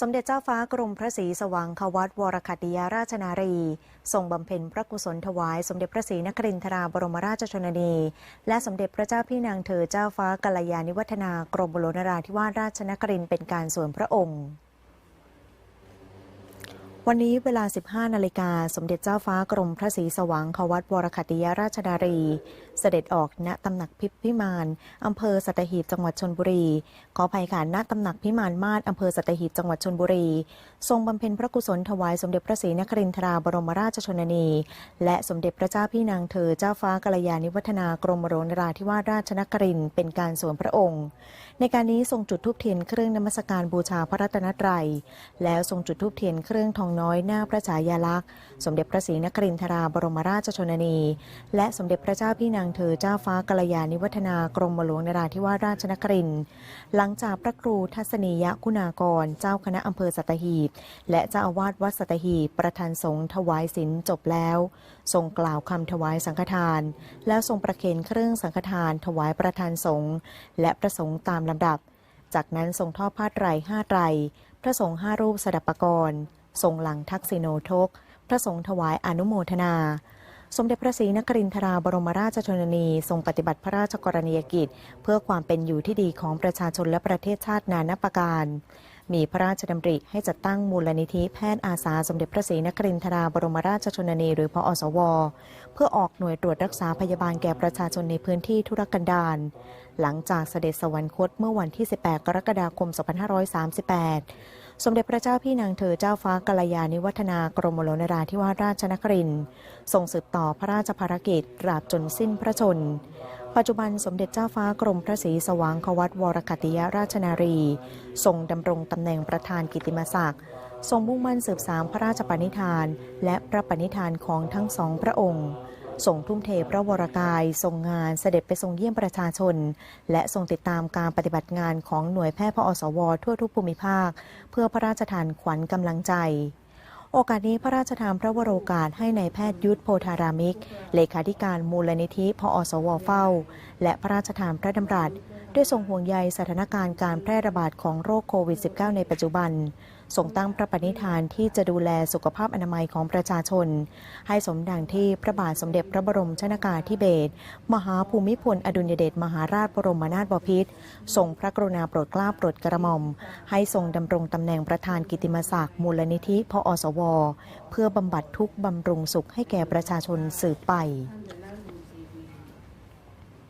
สมเด็จเจ้าฟ้ากรมพระศรีสว่างควัตวรคัติยาราชนารี ทรงบำเพ็ญพระกุศลถวาย สมเด็จพระศรีนครินทราบรมราชชนนี และสมเด็จพระเจ้าพี่นางเธอเจ้าฟ้ากัลยาณิวัฒนากรมหลวงนราธิวาสราชนครินเป็นการส่วนพระองค์วันนี้เวลา 15 นาฬิกา สมเด็จเจ้าฟ้ากรมพระศรีสว่างควัตวรคัติยาราชนารี เสด็จออกณตำหนักพิพิมานอำเภอสัตหีบจังหวัดชนบุรี ขอภัยค่ะณตำหนักพิมานมาศอำเภอสัตหีบจังหวัดชนบุรี ทรงบำเพ็ญพระกุศลถวายสมเด็จพระศรีนครินทราบรมราชชนนี และสมเด็จพระเจ้าพี่นางเธอเจ้าฟ้ากัลยาณิวัฒนากรมหลวงนราธิวาสราชนครินเป็นการส่วนพระองค์ ในการนี้ทรงจุดธูปเทียนเครื่องนมัสการบูชาพระรัตนตรัย แล้วทรงจุดธูปเทียนเครื่องทองน้อยหน้าพระฉายาลักษณ์ สมเด็จพระศรีนครินทราบรมราชชนนี และสมเด็จพระเจ้าพี่นางเธอเจ้าฟ้ากัลยาณิวัฒนากรมหลวงนราธิวาสราชนครินหลังจากพระครูทัศนียคุณากร เจ้าคณะอำเภอสัตหีบ และเจ้าอาวาสวัดสัตหีบ ประธานสงฆ์ถวายศีลจบแล้ว ทรงกล่าวคำถวายสังฆทาน แล้วทรงประเคนเครื่องสังฆทาน ถวายประธานสงฆ์และประสงค์ตามลำดับ จากนั้นทรงทอดผ้าไตรห้าไตรพระสงฆ์ห้ารูปสดับปกรณ์ทรงหลังทักษิโนทก พระสงฆ์ถวายอนุโมทนา สมเด็จพระศรีนครินทราบรมราชชนนี ทรงปฏิบัติพระราชกรณียกิจ เพื่อความเป็นอยู่ที่ดีของประชาชนและประเทศชาตินานาประการ มีพระราชดำริให้จัดตั้งมูลนิธิแพทย์อาสาสมเด็จพระศรีนครินทราบรมราชชนนี หรือพออสว เพื่อออกหน่วยตรวจรักษาพยาบาลแก่ประชาชนในพื้นที่ทุรกันดาร หลังจากเสด็จสวรรคตเมื่อวันที่ 18 กรกฎาคม 2538 สมเด็จพระเจ้าพี่นางเธอเจ้าฟ้ากัลยาณิวัฒนากรมหลวงนราธิวาสราชนครินทร์ทรงสืบต่อพระราชภารกิจตราบจนสิ้นพระชน ปัจจุบันสมเด็จเจ้าฟ้ากรมพระศรีสว่างควัตวรคติยราชนารี ทรงดำรงตำแหน่งประธานกิติมศักดิ์ทรงมุ่งมั่นสืบสานพระราชปณิธาน และพระปณิธานของทั้งสองพระองค์ ทรงทุ่มเทพระวรกายทรงงานเสด็จไปทรงเยี่ยมประชาชน และทรงติดตามการปฏิบัติงานของหน่วยแพทย์พอสว ทั่วทุกภูมิภาค เพื่อพระราชทานขวัญกำลังใจ โอกาสนี้พระราชทานพระวโรกาสให้ในายแพทย์ยุทธโพธารามิก เลขาธิการมูลนิธิพอสวเฝ้า และพระราชทานพระดำรัส ด้วยทรงห่วงใยสถานการณ์การแพร่ระบาดของโรคโควิด -19 ในปัจจุบันทรงตั้งพระปณิธานที่จะดูแลสุขภาพอนามัยของประชาชน ให้สมดังที่พระบาทสมเด็จพระบรมชนากาธิเบศรมหาภูมิพลอดุลยเดชมหาราชบรมนาถบพิตรทรงพระกรุณาโปรดเกล้าโปรดกระหม่อม ให้ทรงดำรงตำแหน่งประธานกิตติมศักดิ์มูลนิธิพออสว เพื่อบำบัดทุกบำรุงสุขให้แก่ประชาชนสืบไป